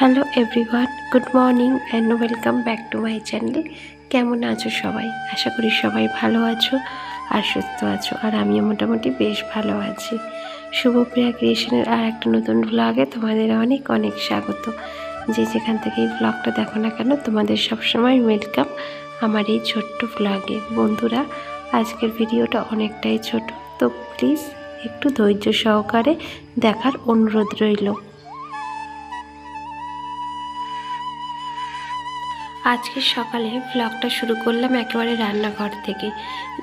Hello everyone good morning and welcome back to my channel কেমন আছো সবাই? আশা করি সবাই ভালো আছো আর সুস্থ আছো, আর আমিও মোটামুটি বেশ ভালো আছি। শুভপ্রিয়া ক্রিয়েশনের আর একটা নতুন ভ্লগে তোমাদের অনেক অনেক স্বাগত। যে যেখান থেকে এই ভ্লগটা দেখো না কেন, তোমাদের সবসময় ওয়েলকাম আমার এই ছোট্ট ভ্লগে বন্ধুরা, আজকের ভিডিওটা অনেকটাই ছোট, তো প্লিজ একটু ধৈর্য সহকারে দেখার অনুরোধ রইল। আজকে সকালে ব্লগটা শুরু করলাম একেবারে রান্নাঘর থেকে।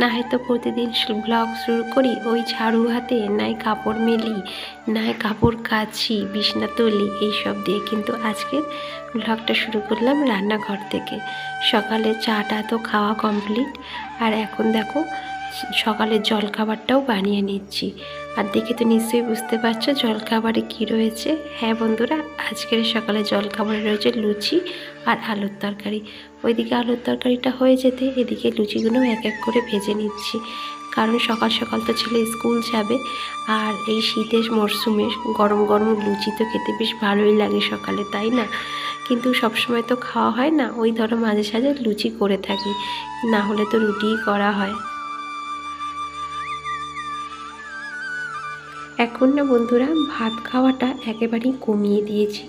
না হয়তো প্রতিদিন ব্লগ শুরু করি, ওই ঝাড়ু হাতে, নাই কাপড় মেলি, নাই কাপড় কাছি বিছনা তুলি, এইসব দিয়ে কিন্তু আজকের ব্লগটা শুরু করলাম রান্নাঘর থেকে। সকালে চাটা তো খাওয়া কমপ্লিট আর এখন দেখো সকালের জলখাবারটাও বানিয়ে নিচ্ছি। আর দেখে তো নিশ্চয়ই বুঝতে পারছ জলখাবারে কি রয়েছে। হ্যাঁ বন্ধুরা, আজকের সকালে জলখাবারে রয়েছে লুচি আর আলুর তরকারি। ওইদিকে আলুর তরকারিটা হয়ে যেতে, এদিকে লুচিগুলো এক এক করে ভেজে নিচ্ছি। কারণ সকাল সকাল তো ছেলে স্কুল যাবে, আর এই শীতের মরশুমে গরম গরম লুচি তো খেতে বেশ ভালোই লাগে সকালে, তাই না? কিন্তু সবসময় তো খাওয়া হয় না, ওই ধরো মাঝে সাঝে লুচি করে থাকি। না হলে তো রুটিই করা হয়। এখন না বন্ধুরা, ভাত খাওয়াটা একেবারেই কমিয়ে দিয়েছি।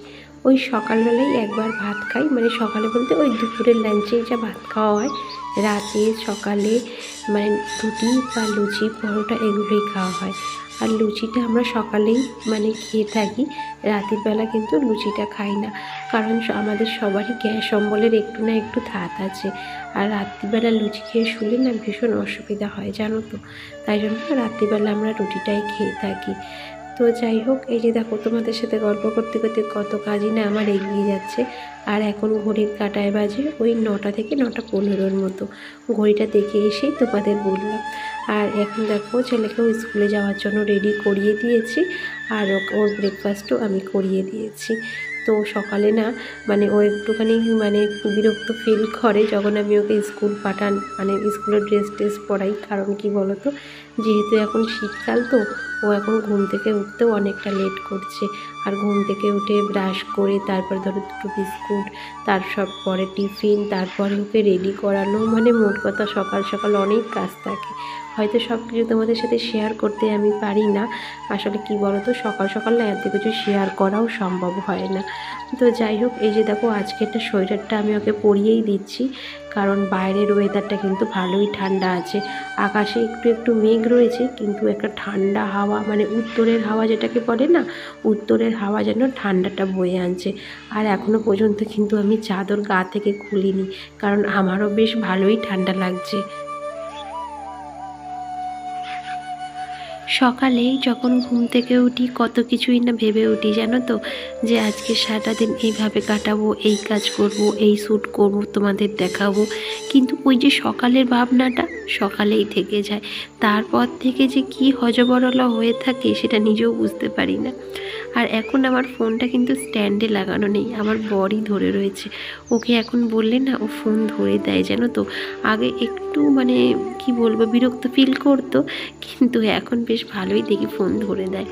ওই সকালবেলায় একবার ভাত খাই মানে সকালে বলতে ওই দুপুরের লাঞ্চে যা ভাত খাওয়া হয়, রাতে, সকালে মানে রুটি বা লুচি, পরোটা এগুলোই খাওয়া হয়। আর লুচিটা আমরা সকালেই মানে খেয়ে থাকি রাতের বেলা কিন্তু লুচিটা খাই না। কারণ আমাদের সবারই গ্যাস অম্বলের একটু না একটু ধাত আছে। আর রাত্রিবেলা লুচি খেয়ে শুলে না ভীষণ অসুবিধা হয়, জানো তো? তাই জন্য রাত্রিবেলা আমরা রুটিটাই খেয়ে থাকি। তো যাই হোক, এই যে দেখো, তোমাদের সাথে গল্প করতে করতে কত কাজই না আমার এগিয়ে যাচ্ছে। আর এখন ঘড়ির কাটায় বাজে ওই নটা থেকে নটা পনেরোর মতো। ঘড়িটা দেখে এসেই তোমাদের বললাম। আর এখন দেখো, ছেলেকেও স্কুলে যাওয়ার জন্য রেডি করিয়ে দিয়েছি। আর ওর ব্রেকফাস্টও আমি করিয়ে দিয়েছি। তো সকালে না মানে ও একটুখানি মানে একটু বিরক্ত ফিল করে যখন আমি ওকে স্কুল পাঠান মানে স্কুলের ড্রেস টেস পরাই। কারণ কি বলতো? যেহেতু এখন শীতকাল তো ও এখন ঘুম থেকে উঠতেও অনেকটা লেট করছে। আর ঘুম থেকে উঠে ব্রাশ করে, তারপর ধরো দুটো বিস্কুট, তার সব পরে টিফিন, তারপরে ওকে রেডি করানো। মানে মোট কথা সকাল সকাল অনেক কাজ থাকে। হয়তো সব কিছু তোমাদের সাথে শেয়ার করতে আমি পারি না। আসলে কি বলো তো সকাল সকাল না এত কিছু শেয়ার করাও সম্ভব হয় না। তো যাই হোক, এই যে দেখো আজকে একটা সোয়েটারটা আমি ওকে পরিয়েই দিচ্ছি। কারণ বাইরের ওয়েদারটা কিন্তু ভালোই ঠান্ডা আছে। আকাশে একটু একটু মেঘ রয়েছে, কিন্তু একটা ঠান্ডা হাওয়া মানে উত্তরের হাওয়া যেটাকে বলে না, উত্তরের হাওয়া যেন ঠান্ডাটা বয়ে আনছে। আর এখনও পর্যন্ত কিন্তু আমি চাদর গা থেকে খুলিনি, কারণ আমারও বেশ ভালোই ঠান্ডা লাগছে। সকালেই যখন ঘুম থেকে উঠি, কত কিছুই না ভেবে উঠি, জানো তো? যে আজকে সারাটা দিন এইভাবে কাটাবো, এই কাজ করব, এই শ্যুট করব, তোমাদের দেখাবো। কিন্তু ওই যে সকালের ভাবনাটা সকালেই থেকে যায়। তারপর থেকে যে কি হজবরলা হয়ে থাকে, সেটা নিজেও বুঝতে পারি না। আর এখন আমার ফোনটা কিন্তু স্ট্যান্ডে লাগানো নেই, আমার বরই ধরে রয়েছে। ওকে এখন বললে না, ও ফোন ধরে দেয়, জানো তো? আগে একটু মানে কি বলব, বিরক্ত ফিল করতো, কিন্তু এখন বেশ ভালোই দেখি ফোন ধরে দেয়।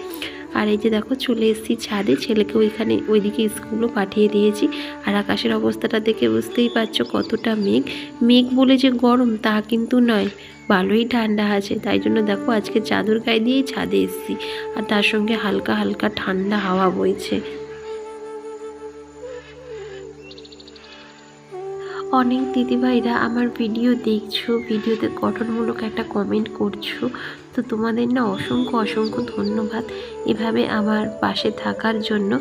আর এই যে দেখো চলে এসেছি ছাদে। ছেলেকে ওইখানে ওইদিকে স্কুলও পাঠিয়ে দিয়েছি। আর আকাশের অবস্থাটা দেখে বুঝতেই পারছ কতটা মেঘ। মেঘ বলে যে গরম, তা কিন্তু নয়। ভালোই ঠান্ডা আছে। তাই জন্য দেখো আজকে চাদর গায়ে দিয়েই ছাদে এসেছি। আর তার সঙ্গে হালকা হালকা ঠান্ডা হাওয়া বইছে। অনেক দিদিভাইরা আমার ভিডিও দেখছ ভিডিওতে গঠনমূলক একটা কমেন্ট করছ। তো তোমাদের না অসংখ্য অসংখ্য ধন্যবাদ এভাবে আমার পাশে থাকার জন্য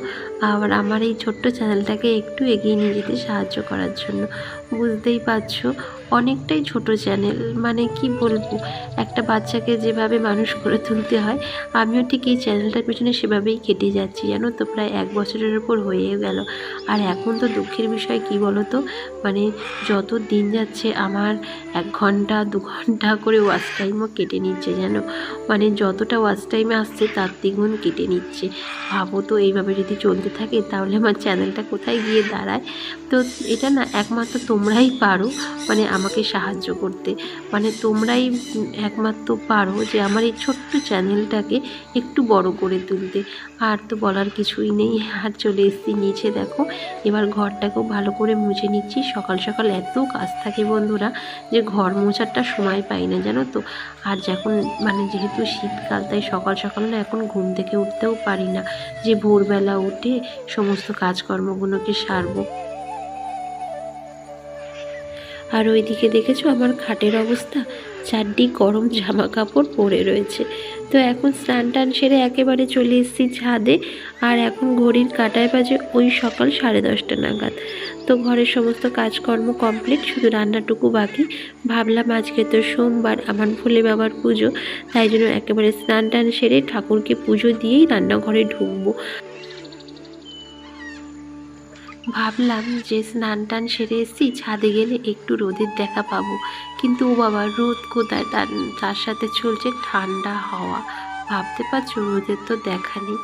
আর আমার এই ছোট্ট চ্যানেলটাকে একটু এগিয়ে নিয়ে যেতে সাহায্য করার জন্য। বুঝতেই পারছ? অনেকটাই ছোট চ্যানেল। মানে কি বলব? একটা বাচ্চাকে যেভাবে মানুষ করে তুলতে হয়, আমিও ঠিক এই চ্যানেলটার পেছনে সেভাবেই কেটে যাচ্ছি, জানো তো? প্রায় এক বছরের উপর হয়ে গেল। আর এখন তো দুঃখের বিষয় কি বলো তো মানে যত দিন যাচ্ছে আমার এক ঘণ্টা, দু ঘণ্টা করে ওয়াচ টাইমও কেটে নিচ্ছে, জানো? মানে যতটা ওয়াচ টাইমে আসছে তার দ্বিগুণ কেটে নিচ্ছে। ভাবো তো এইভাবে যদি চলতে থাকে তাহলে আমার চ্যানেলটা কোথায় গিয়ে দাঁড়ায়? তো এটা না একমাত্র তোমরাই পারো মানে আমাকে সাহায্য করতে। মানে তোমরাই একমাত্র পারো যে আমার এই ছোট্ট চ্যানেলটাকে একটু বড় করে তুলতে। আর তো বলার কিছুই নেই। আর চলে এসেছি নিচে দেখো। এবার ঘরটাকেও ভালো করে মুছে নিচ্ছি। সকাল সকাল এত কাজ থাকে বন্ধুরা যে ঘর মোছারটা সময় পাই না, জানো তো? আর যখন মানে যেহেতু শীতকাল, তাই সকাল সকাল না এখন ঘুম থেকে উঠতেও পারি না। যে ভোরবেলা উঠে সমস্ত কাজকর্মগুলোকে সারবো। আর ওইদিকে দেখেছ আমার খাটের অবস্থা? চারটি গরম জামা কাপড় পরে রয়েছে। তো এখন স্নান টান সেরে একেবারে চলে এসেছি ছাদে। আর এখন ঘড়ির কাটায় বাজে ওই সকাল সাড়ে দশটা নাগাদ। তো ঘরের সমস্ত কাজকর্ম কমপ্লিট শুধু রান্নাটুকু বাকি। ভাবলাম আজকে তো সোমবার, আমার ভোলে বাবার পুজো। তাই জন্য একেবারে স্নান টান সেরে ঠাকুরকে পুজো দিয়েই রান্নাঘরে ঢুকবো। ভাবলাম যে স্নান টান সেরে এসেছি, ছাদে গেলে একটু রোদের দেখা পাবো। কিন্তু ও বাবা, রোদ কোথায়? তার তার সাথে চলছে ঠান্ডা হাওয়া। ভাবতে পারছ, রোদের তো দেখা নেই।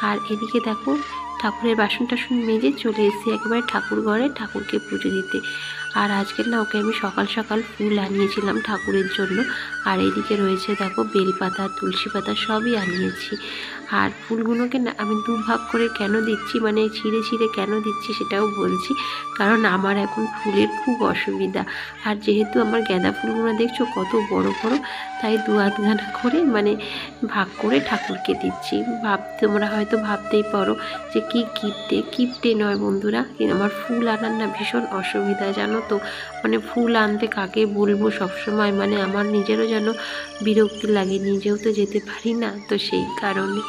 আর এদিকে দেখো, ঠাকুরের বাসন টাসন মেজে চলে এসেছি একেবারে ঠাকুর ঘরে, ঠাকুরকে পুজো দিতে। আর আজকে না ওকে আমি সকাল সকাল ফুল আনিয়েছিলাম ঠাকুরের জন্য। আর এইদিকে রয়েছে দেখো বেলপাতা তুলসী পাতা সবই আনিয়েছি। আর ফুলগুলোকে না আমি দুভাগ করে কেন দিচ্ছি মানে ছিঁড়ে ছিঁড়ে কেন দিচ্ছি সেটাও বলছি, কারণ আমার এখন ফুলের খুব অসুবিধা। আর যেহেতু আমার গাঁদা ফুলগুলো দেখছ কত বড় বড়, তাই দু আধখানা করে মানে ভাগ করে ঠাকুরকে দিচ্ছি। ভাব, তোমরা হয়তো ভাবতেই পারো যে কি কিপটে কিপটে নয় বন্ধুরা আমার ফুল আনার না ভীষণ অসুবিধা, জানো? তো? মানে ফুল আনতে কাকে বলব সবসময়? মানে আমার নিজেরও যেন বিরক্তি লাগে, নিজেও তো যেতে পারি না তো সেই কারণে।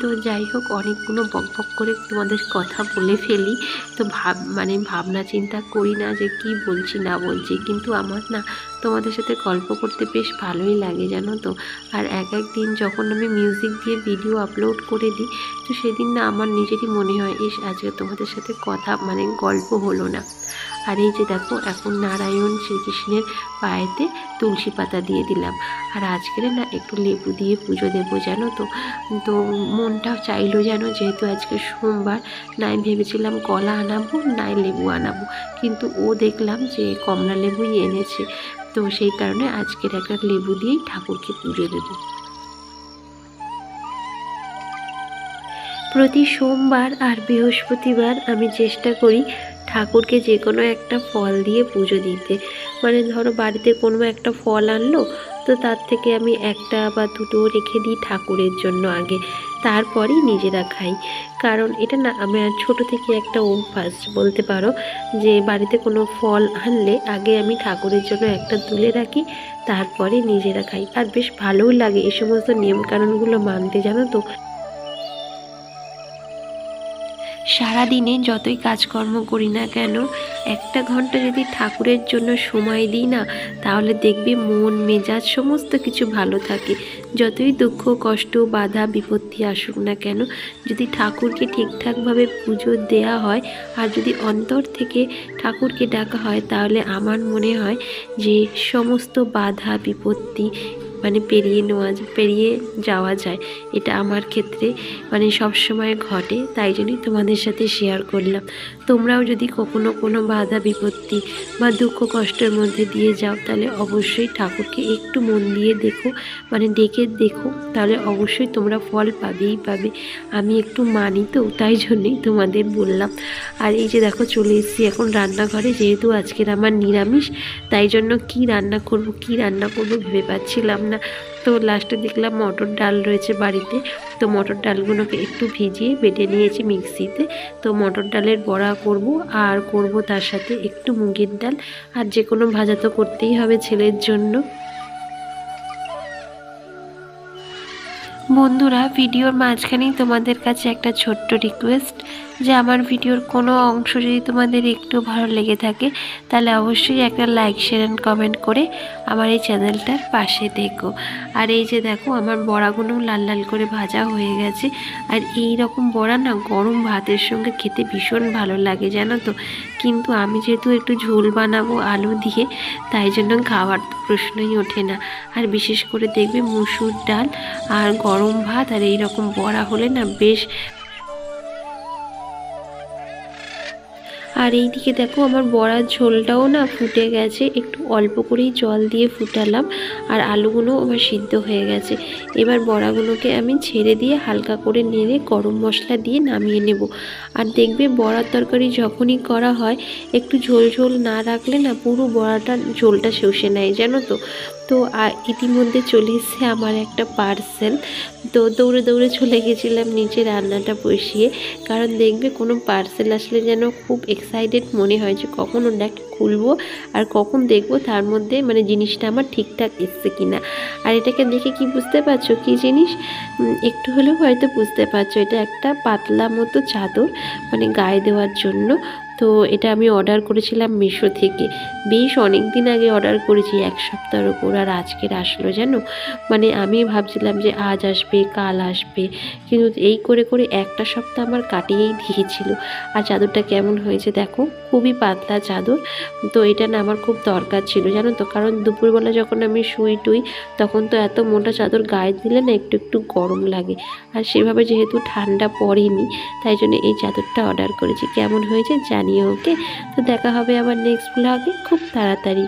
তো যাই হোক, অনেকগুলো বক বক করে তোমাদের কথা বলে ফেলি। তো ভাব মানে ভাবনা চিন্তা করি না যে কি বলছি, না বলছি। কিন্তু আমার না তোমাদের সাথে গল্প করতে বেশ ভালোই লাগে, জানো তো? আর এক এক দিন যখন আমি মিউজিক দিয়ে ভিডিও আপলোড করে দিই, তো সেদিন না আমার নিজেরই মনে হয়, ইস, আজকে তোমাদের সাথে কথা মানে গল্প হলো না। আর এই যে দেখো, এখন নারায়ণ শ্রীকৃষ্ণের পায়েতে তুলসী পাতা দিয়ে দিলাম। আর আজকের না একটু লেবু দিয়ে পুজো দেবো, জানো তো? তো মনটাও চাইলো যেন যেহেতু আজকে সোমবার, নাই ভেবেছিলাম কলা আনাবো, নাই লেবু আনাবো। কিন্তু ও দেখলাম যে কমলা লেবুই এনেছে। তো সেই কারণে আজকের একটা লেবু দিয়েই ঠাকুরকে পুজো দেবো। প্রতি সোমবার আর বৃহস্পতিবার আমি চেষ্টা করি ঠাকুরকে যে কোনো একটা ফল দিয়ে পুজো দিতে। মানে ধরো বাড়িতে কোনো একটা ফল আনলো, তো তার থেকে আমি একটা বা দুটো রেখে দিই ঠাকুরের জন্য আগে। তারপরেই নিজেরা খাই। কারণ এটা না আমার ছোট থেকে একটা অভ্যাস, বলতে পারো যে বাড়িতে কোনো ফল আনলে আগে আমি ঠাকুরের জন্য একটা তুলে রাখি, তারপরে নিজেরা খাই। আর বেশ ভালোও লাগে এই সমস্ত নিয়মকানুনগুলো মানতে, জানো তো? সারাদিনে যতই কাজকর্ম করি না কেন, একটা ঘণ্টা যদি ঠাকুরের জন্য সময় দিই না, তাহলে দেখবে মন, মেজাজ সমস্ত কিছু ভালো থাকে। যতই দুঃখ, কষ্ট, বাধা, বিপত্তি আসুক না কেন, যদি ঠাকুরকে ঠিকঠাকভাবে পুজো দেয়া হয় আর যদি অন্তর থেকে ঠাকুরকে ডাকা হয়, তাহলে আমার মনে হয় যে সমস্ত বাধা, বিপত্তি মানে পেরিয়ে নেওয়া পেরিয়ে যাওয়া যায়। এটা আমার ক্ষেত্রে মানে সব সময় ঘটে, তাই জন্যই তোমাদের সাথে শেয়ার করলাম। তোমরাও যদি কখনো কোনো বাধা, বিপত্তি বা দুঃখ, কষ্টের মধ্যে দিয়ে যাও, তাহলে অবশ্যই ঠাকুরকে একটু মন দিয়ে দেখো মানে ডেকে দেখো, তাহলে অবশ্যই তোমরা ফল পাবেই পাবে। আমি একটু মানি তো, তাই জন্যই তোমাদের বললাম। আর এই যে দেখো, চলে এসেছি এখন রান্নাঘরে, যেহেতু আজকের আমার নিরামিষ, তাই জন্য কি রান্না করব, কি রান্না করব ভেবে পাচ্ছিলাম না। তো লাস্টে দেখলাম মটর ডাল রয়েছে বাড়িতে। তো মটর ডালগুলোকে একটু ভিজিয়ে বেটে নিয়েছি মিক্সিতে। তো মটর ডালের বড়া করব আর করব তার সাথে একটু মুগের ডাল। আর যে কোনো ভাজা তো করতেই হবে ছেলের জন্য। বন্ধুরা, ভিডিওর মাঝখানেই তোমাদের কাছে একটা ছোট্ট রিকোয়েস্ট যে আমার ভিডিওর কোনো অংশ যদি তোমাদের একটু ভালো লেগে থাকে, তাহলে অবশ্যই একটা লাইক শেয়ার অ্যান্ড কমেন্ট করে আমার এই চ্যানেলটার পাশে দেখো আর এই যে দেখো, আমার বড়াগুলো লাল লাল করে ভাজা হয়ে গেছে। আর এই রকম বড়া না গরম ভাতের সঙ্গে খেতে ভীষণ ভালো লাগে, জানো তো? কিন্তু আমি যেহেতু একটু ঝোল বানাবো আলু দিয়ে, তাই জন্য খাওয়ার প্রশ্নই ওঠে না। আর বিশেষ করে দেখবে মুসুর ডাল আর গরম ভাত আর এই রকম বড়া হলে না বেশ আর এই দিকে দেখো আমার বড়ার ঝোলটাও না ফুটে গেছে। একটু অল্প করেই জল দিয়ে ফুটালাম আর আলুগুলো আমার সিদ্ধ হয়ে গেছে। এবার বড়াগুলোকে আমি ছেড়ে দিয়ে হালকা করে নেড়ে গরম মশলা দিয়ে নামিয়ে নেব। আর দেখবে বড়ার তরকারি যখনই করা হয়, একটু ঝোল ঝোল না রাখলে না পুরো বড়াটা ঝোলটা শুষে নেয়, জানো তো? তো ইতিমধ্যে চলে এসছে আমার একটা পার্সেল তো, দৌড়ে দৌড়ে চলে গেছিলাম নিচে রান্নাটা বসিয়ে। কারণ দেখবে কোনো পার্সেল আসলে যেন খুব এক্সাইটেড মনে হয় যে কখন ওটাকে খুলবো আর কখন দেখব তার মধ্যে মানে জিনিসটা আমার ঠিকঠাক এসছে কিনা। আর এটাকে দেখে কি বুঝতে পারছ? কি জিনিস? একটু হলেও হয়তো বুঝতে পারছ। এটা একটা পাতলা মতো চাদর মানে গায়ে দেওয়ার জন্য। তো এটা আমি অর্ডার করেছিলাম মিশো থেকে। বেশ অনেক দিন আগে অর্ডার করেছি, এক সপ্তাহের ওপর আর আজকের আসলো জানো? মানে আমি ভাবছিলাম যে আজ আসবে, কাল আসবে। কিন্তু এই করে করে একটা সপ্তাহ আমার কাটিয়েই দিয়েছিল। আর চাদরটা কেমন হয়েছে দেখো? খুবই পাতলা চাদর। তো এটা না আমার খুব দরকার ছিল জানো তো? কারণ দুপুরবেলা যখন আমি শুই টুই, তখন তো এত মোটা চাদর গায়ে দিলে না একটু একটু গরম লাগে। আর সেভাবে যেহেতু ঠান্ডা পড়েনি, তাই জন্য এই চাদরটা অর্ডার করেছি। কেমন হয়েছে জানিও ওকে তো দেখা হবে আবার নেক্সট ব্লগে খুব তাড়াতাড়ি।